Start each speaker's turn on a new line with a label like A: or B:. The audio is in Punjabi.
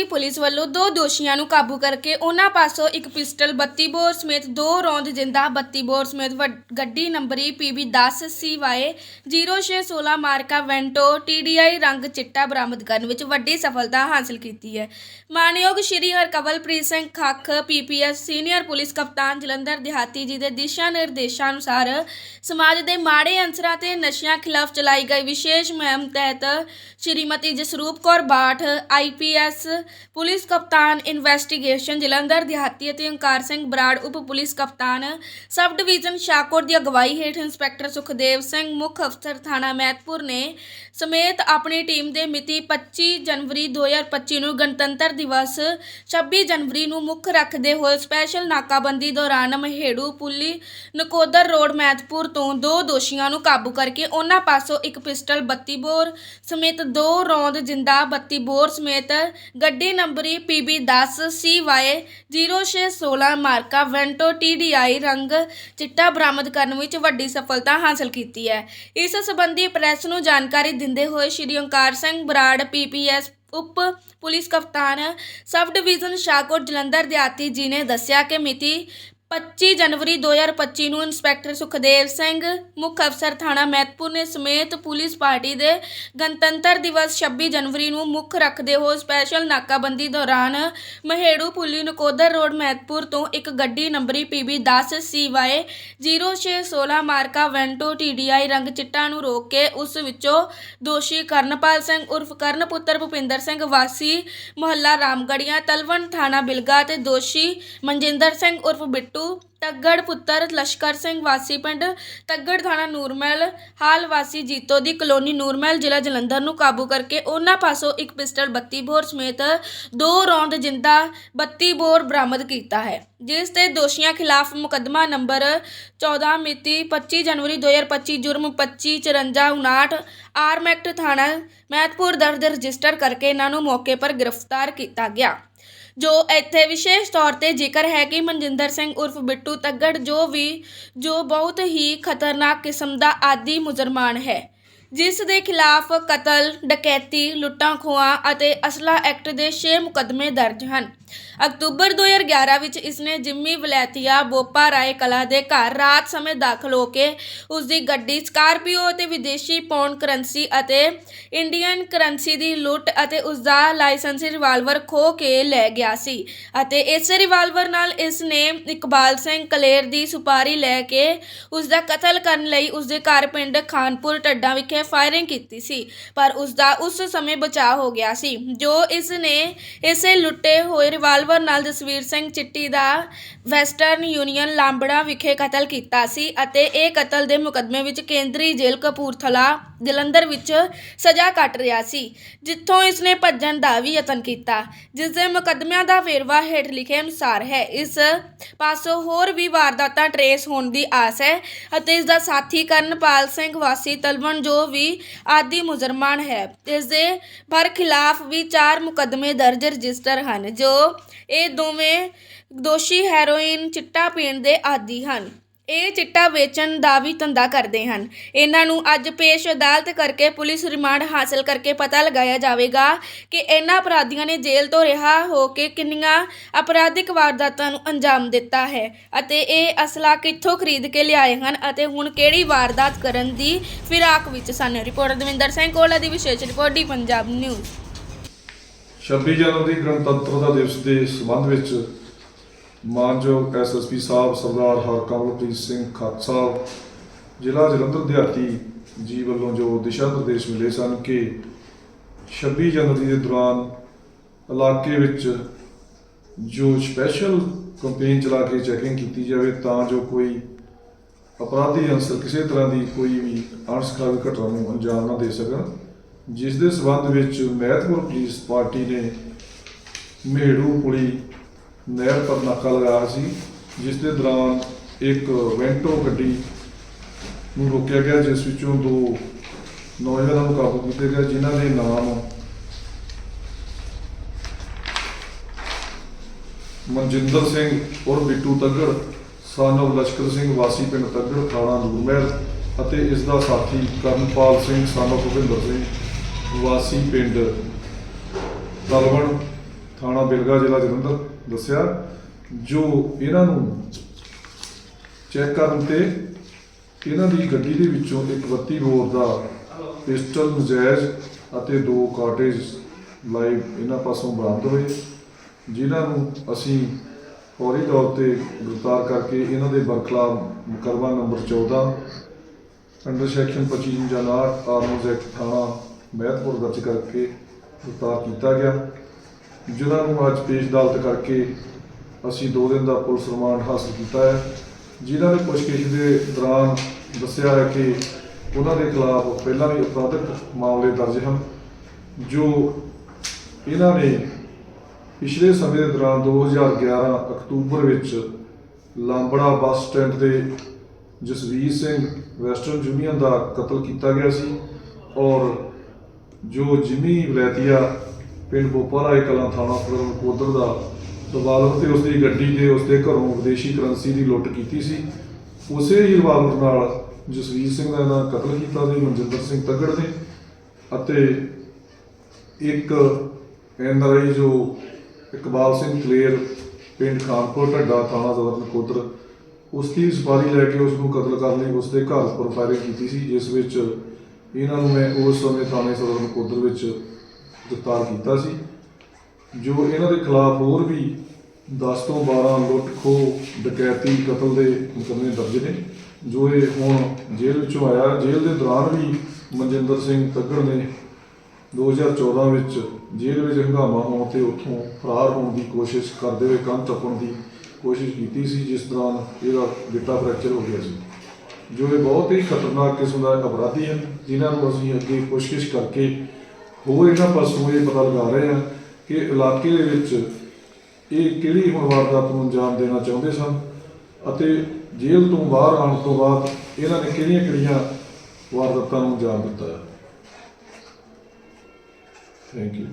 A: ਦੀ ਪੁਲਿਸ ਵੱਲੋਂ ਦੋ ਦੋਸ਼ੀਆਂ ਨੂੰ ਕਾਬੂ ਕਰਕੇ ਉਹਨਾਂ ਪਾਸੋਂ ਇੱਕ ਪਿਸਟਲ 32 ਬੋਰ ਸਮੇਤ ਦੋ ਰੌਂਦ ਜਿੰਦਾ 32 ਬੋਰ ਸਮੇਤ ਵੱਡ- ਗੱਡੀ ਨੰਬਰੀ PB 10 CY 0616 ਮਾਰਕਾ ਵੈਂਟੋ TDI ਰੰਗ ਚਿੱਟਾ ਬਰਾਮਦ ਕਰਨ ਵਿੱਚ ਵੱਡੀ ਸਫਲਤਾ ਹਾਸਲ ਕੀਤੀ ਹੈ। ਮਾਨਯੋਗ Shri Harkawalpreet Singh Khakh PPS senior police ਕਪਤਾਨ ਜਲੰਧਰ ਦਿਹਾਤੀ ਜੀ ਦੇ ਦਿਸ਼ਾ ਨਿਰਦੇਸ਼ਾਂ ਅਨੁਸਾਰ ਸਮਾਜ ਦੇ ਮਾੜੇ ਅੰਸਰਾਂ ਤੇ ਨਸ਼ਿਆਂ ਖਿਲਾਫ ਚਲਾਈ ਗਈ ਵਿਸ਼ੇਸ਼ ਮੁਹਿੰਮ ਤਹਿਤ ਸ਼੍ਰੀਮਤੀ ਜਸਰੂਪ ਕੌਰ ਬਾਠ ਆਈਪੀਐਸ ਪੁਲਿਸ ਕਪਤਾਨ ਇਨਵੈਸਟੀਗੇਸ਼ਨ ਜਲੰਧਰ, ਦਿਹਾਤੀ ਅਤੇ ਓਂਕਾਰ ਸਿੰਘ ਬਰਾੜ, ਉਪ ਪੁਲਿਸ ਕਪਤਾਨ ਸਬ ਡਿਵੀਜ਼ਨ ਸ਼ਾਹਕੋਟ ਦੀ ਅਗਵਾਈ ਹੇਠ ਇੰਸਪੈਕਟਰ ਸੁਖਦੇਵ ਸਿੰਘ, ਮੁੱਖ ਅਫਸਰ ਥਾਣਾ ਮਹਿਤਪੁਰ ਨੇ ਸਮੇਤ ਆਪਣੀ ਟੀਮ ਦੇ ਮਿਤੀ 25 ਜਨਵਰੀ 2025 ਨੂੰ ਗਣਤੰਤਰ ਦਿਵਸ 26 ਜਨਵਰੀ ਨੂੰ ਮੁੱਖ ਰੱਖਦੇ ਹੋਏ ਸਪੈਸ਼ਲ ਨਾਕਾਬੰਦੀ ਦੌਰਾਨ ਮਹੇੜੂ ਪੁਲੀ ਨਕੋਦਰ ਰੋਡ ਮਹਿਤਪੁਰ ਤੋਂ ਦੋ ਦੋਸ਼ੀਆਂ ਨੂੰ ਕਾਬੂ ਕਰਕੇ ਉਹਨਾਂ ਪਾਸੋਂ ਇੱਕ ਪਿਸਟਲ 32 ਬੋਰ ਸਮੇਤ ਦੋ ਰੌਂਦ ਜਿੰਦਾ 32 ਬੋਰ ਸਮੇਤ ਗੱਡੀ ਨੰਬਰੀ PB 10 CY 0616 ਮਾਰਕਾ ਵੈਂਟੋ TDI ਰੰਗ ਚਿੱਟਾ ਬਰਾਮਦ ਕਰਨ ਵਿੱਚ ਵੱਡੀ ਸਫਲਤਾ ਹਾਸਲ ਕੀਤੀ ਹੈ। ਇਸ ਸੰਬੰਧੀ ਪ੍ਰੈਸ ਨੂੰ ਜਾਣਕਾਰੀ ਦਿੰਦੇ ਹੋਏ ਸ਼੍ਰੀ ਓਂਕਾਰ ਸਿੰਘ ਬਰਾੜ PPS ਉਪ ਪੁਲਿਸ ਕਪਤਾਨ ਸਬ ਡਿਵੀਜ਼ਨ ਸ਼ਾਹਕੋਟ ਜਲੰਧਰ ਦਿਹਾਤੀ ਜੀ ਨੇ ਦੱਸਿਆ ਕਿ ਮਿਤੀ 25 ਜਨਵਰੀ 2025 ਨੂੰ ਇੰਸਪੈਕਟਰ ਸੁਖਦੇਵ ਸਿੰਘ, ਮੁੱਖ ਅਫਸਰ ਥਾਣਾ ਮਹਿਤਪੁਰ ਨੇ ਸਮੇਤ ਪੁਲਿਸ ਪਾਰਟੀ ਦੇ ਗਣਤੰਤਰ ਦਿਵਸ 26 ਜਨਵਰੀ ਨੂੰ ਮੁੱਖ ਰੱਖਦੇ ਹੋਏ ਸਪੈਸ਼ਲ ਨਾਕਾਬੰਦੀ ਦੌਰਾਨ ਮਹੇੜੂ ਪੁਲੀ ਨਕੋਦਰ ਰੋਡ ਮਹਿਤਪੁਰ ਤੋਂ ਇੱਕ ਗੱਡੀ ਨੰਬਰੀ PB 10 CY 0616 ਮਾਰਕਾ ਵੈਂਟੋ TDI ਰੰਗ ਚਿੱਟਾ ਨੂੰ ਰੋਕ ਕੇ ਉਸ ਵਿੱਚੋਂ ਦੋਸ਼ੀ ਕਰਨਪਾਲ ਸਿੰਘ ਉਰਫ ਕਰਨ ਪੁੱਤਰ ਭੁਪਿੰਦਰ ਸਿੰਘ ਵਾਸੀ, ਮੁਹੱਲਾ ਰਾਮਗੜੀਆਂ ਤਲਵਣ ਥਾਣਾ ਬਿਲਗਾ ਤੇ ਦੋਸ਼ੀ ਮਨਜਿੰਦਰ ਸਿੰਘ ਉਰਫ ਬਿੱਟੂ ਤੱਗੜ ਪੁੱਤਰ ਲਸ਼ਕਰ ਸਿੰਘ ਵਾਸੀ ਪਿੰਡ ਤੱਗੜ ਥਾਣਾ ਨੂਰਮਹਿਲ, ਹਾਲ ਵਾਸੀ ਜੀਤੋ ਦੀ ਕਲੋਨੀ ਨੂਰਮਹਿਲ, ਜ਼ਿਲ੍ਹਾ ਜਲੰਧਰ ਨੂੰ ਕਾਬੂ ਕਰਕੇ ਉਹਨਾਂ ਪਾਸੋਂ ਇੱਕ ਪਿਸਟਲ 32 ਬੋਰ ਸਮੇਤ ਦੋ ਰੌਂਦ ਜਿੰਦਾ 32 ਬੋਰ ਬਰਾਮਦ ਕੀਤਾ ਹੈ, ਜਿਸ ਤੇ ਦੋਸ਼ੀਆਂ ਖਿਲਾਫ ਮੁਕੱਦਮਾ ਨੰਬਰ 14 ਮਿਤੀ 25 ਜਨਵਰੀ 2025 ਜੁਰਮ 25 54 59 ਆਰਮ ਐਕਟ ਥਾਣਾ ਮਹਿਤਪੁਰ ਦਰਜ ਰਜਿਸਟਰ ਕਰਕੇ ਇਹਨਾਂ ਨੂੰ ਮੌਕੇ ਪਰ ਗ੍ਰਿਫਤਾਰ ਕੀਤਾ ਗਿਆ। ਜੋ ਇੱਥੇ ਵਿਸ਼ੇਸ਼ ਤੌਰ ਤੇ ਜ਼ਿਕਰ ਹੈ ਕਿ ਮਨਜਿੰਦਰ ਸਿੰਘ ਉਰਫ ਬਿੱਟੂ ਤੱਗੜ ਜੋ ਵੀ, ਜੋ ਬਹੁਤ ਹੀ ਖਤਰਨਾਕ ਕਿਸਮ ਦਾ ਆਦੀ ਮੁਜਰਮਾਨ ਹੈ। ਜਿਸ ਦੇ ਖਿਲਾਫ ਕਤਲ, ਡਕੈਤੀ ਲੁੱਟਾਂ ਖੋਹਾਂ ਅਤੇ ਅਸਲਾ ਐਕਟ ਦੇ 6 ਮੁਕੱਦਮੇ ਦਰਜ ਹਨ। ਅਕਤੂਬਰ 2011 ਵਿੱਚ ਇਸਨੇ ਜਿੰਮੀ ਵਲੈਤੀਆ ਬੋਪਾ ਰਾਏ ਕਲਾ ਦੇ ਘਰ ਰਾਤ ਸਮੇਂ ਦਾਖਲ ਹੋ ਕੇ ਉਸ ਦੀ ਗੱਡੀ ਸਕਾਰਪੀਓ ਅਤੇ ਵਿਦੇਸ਼ੀ ਪੌਂਡ ਕਰੰਸੀ ਅਤੇ ਇੰਡੀਅਨ ਕਰੰਸੀ ਦੀ ਲੁੱਟ ਅਤੇ ਉਸ ਦਾ ਲਾਇਸੈਂਸੀ ਰਿਵਾਲਵਰ ਖੋ ਕੇ ਲੈ ਗਿਆ ਸੀ ਅਤੇ ਇਸ ਰਿਵਾਲਵਰ ਨਾਲ ਇਸ ਨੇ ਇਕਬਾਲ ਸਿੰਘ ਕਲੇਰ ਦੀ ਸੁਪਾਰੀ ਲੈ ਕੇ ਉਸ ਦਾ ਕਤਲ ਕਰਨ ਲਈ ਉਸ ਦੇ ਘਰ ਪਿੰਡ ਖਾਨਪੁਰ ਟੱਡਾ ਵਿਖੇ ਫਾਇਰਿੰਗ ਕੀਤੀ ਸੀ, ਪਰ ਉਸ ਦਾ ਉਸ ਸਮੇਂ ਬਚਾਅ ਹੋ ਗਿਆ ਸੀ, ਜੋ ਇਸ ਨੇ ਇਸੇ ਲੁੱਟੇ ਹੋਏ ਰਿਵਾਲਵਰ ਨਾਲ ਜਸਵੀਰ ਸਿੰਘ ਚਿੱਟੀ ਦਾ ਵੈਸਟਰਨ ਯੂਨੀਅਨ ਲਾਂਬੜਾ ਵਿਖੇ ਕਤਲ ਕੀਤਾ ਸੀ ਅਤੇ ਇਹ ਕਤਲ ਦੇ ਮੁਕੱਦਮੇ ਵਿੱਚ ਕੇਂਦਰੀ ਜੇਲ੍ਹ ਕਪੂਰਥਲਾ ਜਲੰਧਰ ਵਿੱਚ ਸਜ਼ਾ ਕੱਟ ਰਿਹਾ ਸੀ, ਜਿੱਥੋਂ ਇਸ ਨੇ ਭੱਜਣ ਦਾ ਵੀ ਯਤਨ ਕੀਤਾ। ਜਿਸ ਦੇ ਮੁਕੱਦਮਿਆਂ ਦਾ ਵੇਰਵਾ ਹੇਠ ਲਿਖੇ ਅਨੁਸਾਰ ਹੈ, ਇਸ ਪਾਸੋਂ ਹੋਰ ਵੀ ਵਾਰਦਾਤਾਂ ਟਰੇਸ ਹੋਣ ਦੀ ਆਸ ਹੈ ਅਤੇ ਇਸ ਦਾ ਸਾਥੀ ਕਰਨਪਾਲ ਸਿੰਘ ਵਾਸੀ ਤਲਵਣ ਜੋ ਵੀ ਆਦੀ ਮੁਜਰਮਾਨ ਹੈ ਇਸ ਦੇ ਭਰ ਖਿਲਾਫ ਵੀ ਚਾਰ ਮੁਕੱਦਮੇ ਦਰਜ ਰਜਿਸਟਰ ਹਨ, ਜੋ ਇਹ ਦੋਵੇਂ ਦੋਸ਼ੀ ਹੈਰੋਇਨ ਚਿੱਟਾ ਪੀਣ ਦੇ ਆਦੀ ਹਨ। ਇਹ ਚਿੱਟਾ ਵੇਚਣ ਦਾ ਵੀ ਧੰਦਾ ਕਰਦੇ ਹਨ। ਇਹਨਾਂ ਨੂੰ ਅੱਜ ਪੇਸ਼ ਅਦਾਲਤ ਕਰਕੇ ਪੁਲਿਸ ਰਿਮਾਂਡ ਹਾਸਲ ਕਰਕੇ ਪਤਾ ਲਗਾਇਆ ਜਾਵੇਗਾ ਕਿ ਇਹਨਾਂ ਅਪਰਾਧੀਆਂ ਨੇ ਜੇਲ੍ਹ ਤੋਂ ਰਿਹਾ ਹੋ ਕੇ ਕਿੰਨੀਆਂ ਅਪਰਾਧਿਕ ਵਾਰਦਾਤਾਂ ਨੂੰ ਅੰਜਾਮ ਦਿੱਤਾ ਹੈ ਅਤੇ ਇਹ ਅਸਲਾ ਕਿੱਥੋਂ ਖਰੀਦ ਕੇ ਲਿਆਏ ਹਨ ਅਤੇ ਹੁਣ ਕਿਹੜੀ ਵਾਰਦਾਤ ਕਰਨ ਦੀ ਫਿਰਾਕ ਵਿੱਚ ਸਨ। ਰਿਪੋਰਟਰ ਦਵਿੰਦਰ ਸਿੰਘ ਕੋਲਾ ਦੀ ਵਿਸ਼ੇਸ਼ ਰਿਪੋਰਟ ਡੀ ਪੰਜਾਬ ਨਿਊਜ਼।
B: 26 ਜਨਵਰੀ ਗਣਤੰਤਰਤਾ ਦਿਵਸ ਦੇ ਸੰਬੰਧ ਵਿੱਚ ਮਾਨਯੋਗ ਐਸਐਸਪੀ ਸਾਹਿਬ, ਸਰਦਾਰ ਹਰਕਮਲਪ੍ਰੀਤ ਸਿੰਘ ਖੱਤ ਸਾਹਿਬ, ਜ਼ਿਲ੍ਹਾ ਜਲੰਧਰ ਦਿਹਾਤੀ ਜੀ ਵੱਲੋਂ ਜੋ ਦਿਸ਼ਾ ਨਿਰਦੇਸ਼ ਮਿਲੇ ਸਨ ਕਿ 26 ਜਨਵਰੀ ਦੇ ਦੌਰਾਨ ਇਲਾਕੇ ਵਿੱਚ ਜੋ ਸਪੈਸ਼ਲ ਕੰਪੇਨ ਚਲਾ ਕੇ ਚੈਕਿੰਗ ਕੀਤੀ ਜਾਵੇ, ਤਾਂ ਜੋ ਕੋਈ ਅਪਰਾਧੀ ਅੰਸਰ ਕਿਸੇ ਤਰ੍ਹਾਂ ਦੀ ਕੋਈ ਵੀ ਅਣਸਖਾਵੀ ਘਟਨਾ ਨੂੰ ਅੰਜਾਮ ਨਾ ਦੇ ਸਕਣ, ਜਿਸ ਦੇ ਸਬੰਧ ਵਿੱਚ ਮਹਿਤਪੁਰ ਪੁਲਿਸ ਪਾਰਟੀ ਨੇ ਮੇੜੂ ਪੁਲੀ ਨਹਿਰ ਪਰ ਨਾਕਾ ਲਗਾਇਆ ਸੀ, ਜਿਸ ਦੇ ਦੌਰਾਨ ਇੱਕ ਵੈਂਟੋ ਗੱਡੀ ਨੂੰ ਰੋਕਿਆ ਗਿਆ, ਜਿਸ ਵਿੱਚੋਂ ਦੋ ਨੌਜਵਾਨਾਂ ਨੂੰ ਕਾਬੂ ਕੀਤਾ ਗਿਆ, ਜਿਨ੍ਹਾਂ ਦੇ ਨਾਮ ਮਨਜਿੰਦਰ ਸਿੰਘ ਔਰ ਬਿੱਟੂ ਤੱਗੜ ਸਾਨਵ ਲਸ਼ਕਰ ਸਿੰਘ ਵਾਸੀ ਪਿੰਡ ਤੱਗੜ, ਥਾਣਾ ਨੂਰਮਹਿਲ ਅਤੇ ਇਸ ਦਾ ਸਾਥੀ ਕਰਨਪਾਲ ਸਿੰਘ ਸਾਨਵ ਭੁਪਿੰਦਰ ਸਿੰਘ ਵਾਸੀ ਪਿੰਡ ਤਲਵਣ, ਥਾਣਾ ਬਿਲਗਾ, ਜ਼ਿਲ੍ਹਾ ਜਲੰਧਰ। ਦੱਸਿਆ, ਜੋ ਇਹਨਾਂ ਨੂੰ ਚੈੱਕ ਕਰਨ ਤੇ ਇਹਨਾਂ ਦੀ ਗੱਡੀ ਦੇ ਵਿੱਚੋਂ ਇੱਕ 32 ਬੋਰ ਦਾ ਪਿਸਟਲ, ਨਜਾਇਜ਼ ਅਤੇ ਦੋ ਕਾਰਟੇਜ ਲਾਈਵ ਇਹਨਾਂ ਪਾਸੋਂ ਬਰਾਮਦ ਹੋਏ, ਜਿਨ੍ਹਾਂ ਨੂੰ ਅਸੀਂ ਫੌਰੀ ਤੌਰ ਤੇ ਗ੍ਰਿਫਤਾਰ ਕਰਕੇ ਇਹਨਾਂ ਦੇ ਬਰਖਲਾਫ ਮੁਕੱਦਮਾ ਨੰਬਰ 14 ਅੰਡਰ ਸੈਕਸ਼ਨ 25 ਜਨਾਟ ਆਰਮਜ਼ ਐਕਟ ਥਾਣਾ ਮਹਿਤਪੁਰ ਦਰਜ ਕਰਕੇ ਗ੍ਰਿਫਤਾਰ ਕੀਤਾ ਗਿਆ। ਜਿਨ੍ਹਾਂ ਨੂੰ ਅੱਜ ਪੇਸ਼ ਅਦਾਲਤ ਕਰਕੇ ਅਸੀਂ 2 ਦਿਨ ਦਾ ਪੁਲਿਸ ਰਿਮਾਂਡ ਹਾਸਲ ਕੀਤਾ ਹੈ, ਜਿਨ੍ਹਾਂ ਨੇ ਪੁੱਛਗਿੱਛ ਦੇ ਦੌਰਾਨ ਦੱਸਿਆ ਹੈ ਕਿ ਉਹਨਾਂ ਦੇ ਖਿਲਾਫ ਪਹਿਲਾਂ ਵੀ ਅਪਰਾਧਿਕ ਮਾਮਲੇ ਦਰਜ ਹਨ, ਜੋ ਇਹਨਾਂ ਨੇ ਪਿਛਲੇ ਸਮੇਂ ਦੇ ਦੌਰਾਨ 2011 ਅਕਤੂਬਰ ਵਿੱਚ ਲਾਂਬੜਾ ਬੱਸ ਸਟੈਂਡ ਤੇ ਜਸਵੀਰ ਸਿੰਘ ਵੈਸਟਰਨ ਯੂਨੀਅਨ ਦਾ ਕਤਲ ਕੀਤਾ ਗਿਆ ਸੀ ਔਰ ਜੋ ਜਿਮੀ ਵਲੈਤੀਆ ਪਿੰਡ ਬੋਪਾਰਾਏ ਕਲਾਂ ਥਾਣਾ ਫਰਮ ਕੋਦਰ ਦਾ ਰਿਵਾਲਵਰ ਤੇ ਉਸਦੀ ਗੱਡੀ ਤੇ ਉਸਦੇ ਘਰੋਂ ਵਿਦੇਸ਼ੀ ਕਰੰਸੀ ਦੀ ਲੁੱਟ ਕੀਤੀ ਸੀ। ਉਸੇ ਹੀ ਰਿਵਾਲਵਰ ਨਾਲ ਜਸਵੀਰ ਸਿੰਘ ਦਾ ਇਹਨਾਂ ਕਤਲ ਕੀਤਾ ਸੀ ਮਨਜਿੰਦਰ ਸਿੰਘ ਤੱਗੜ ਨੇ ਅਤੇ ਇੱਕ ਐਨਆਰਆਈ ਜੋ ਇਕਬਾਲ ਸਿੰਘ ਕਲੇਰ ਪਿੰਡ ਖਾਨਪੁਰ ਢੱਡਾ ਥਾਣਾ ਸਦਰ ਨਕੋਦਰ ਉਸ ਦੀ ਸਫਾਰੀ ਲੈ ਕੇ ਉਸ ਨੂੰ ਕਤਲ ਕਰਨ ਲਈ ਉਸ ਦੇ ਘਰ ਉੱਪਰ ਫਾਇਰਿੰਗ ਕੀਤੀ ਸੀ, ਜਿਸ ਵਿੱਚ ਇਹਨਾਂ ਨੂੰ ਮੈਂ ਉਸ ਸਮੇਂ ਥਾਣੇ ਸਦਰ ਨਕੋਦਰ ਵਿੱਚ ਗ੍ਰਿਫਤਾਰ ਕੀਤਾ ਸੀ। ਜੋ ਇਹਨਾਂ ਦੇ ਖਿਲਾਫ ਹੋਰ ਵੀ 10 ਤੋਂ 12 ਲੁੱਟ ਖੋਹ ਡਕੈਤੀ, ਕਤਲ ਦੇ ਮੁਕੱਦਮੇ ਦਰਜ ਨੇ। ਜੋ ਇਹ ਹੁਣ ਜੇਲ੍ਹ ਵਿੱਚੋਂ ਆਇਆ, ਜੇਲ੍ਹ ਦੇ ਦੌਰਾਨ ਵੀ ਮਨਜਿੰਦਰ ਸਿੰਘ ਤੱਗੜ ਨੇ 2014 ਵਿੱਚ ਜੇਲ੍ਹ ਵਿੱਚ ਹੰਗਾਮਾ ਹੋਣ ਤੇ ਉੱਥੋਂ ਫਰਾਰ ਹੋਣ ਦੀ ਕੋਸ਼ਿਸ਼ ਕਰਦੇ ਹੋਏ ਕੰਨ ਟੱਪਣ ਦੀ ਕੋਸ਼ਿਸ਼ ਕੀਤੀ ਸੀ, ਜਿਸ ਦੌਰਾਨ ਇਹਦਾ ਗਿੱਟਾ ਫ੍ਰੈਕਚਰ ਹੋ ਗਿਆ ਸੀ। ਜੋ ਇਹ ਬਹੁਤ ਹੀ ਖਤਰਨਾਕ ਕਿਸਮ ਦਾ ਅਪਰਾਧੀ ਹਨ, ਜਿਨ੍ਹਾਂ ਨੂੰ ਅਸੀਂ ਅੱਗੇ ਕੋਸ਼ਿਸ਼ ਕਰਕੇ ਹੋਰ ਇਹਨਾਂ ਪਾਸੋਂ ਇਹ ਪਤਾ ਲਗਾ ਰਹੇ ਹਾਂ ਕਿ ਇਲਾਕੇ ਦੇ ਵਿੱਚ ਇਹ ਕਿਹੜੀ ਹੁਣ ਵਾਰਦਾਤ ਨੂੰ ਅੰਜਾਮ ਦੇਣਾ ਚਾਹੁੰਦੇ ਸਨ ਅਤੇ ਜੇਲ੍ਹ ਤੋਂ ਬਾਹਰ ਆਉਣ ਤੋਂ ਬਾਅਦ ਇਹਨਾਂ ਨੇ ਕਿਹੜੀਆਂ ਕਿਹੜੀਆਂ ਵਾਰਦਾਤਾਂ ਨੂੰ ਅੰਜਾਮ ਦਿੱਤਾ ਹੈ। Thank you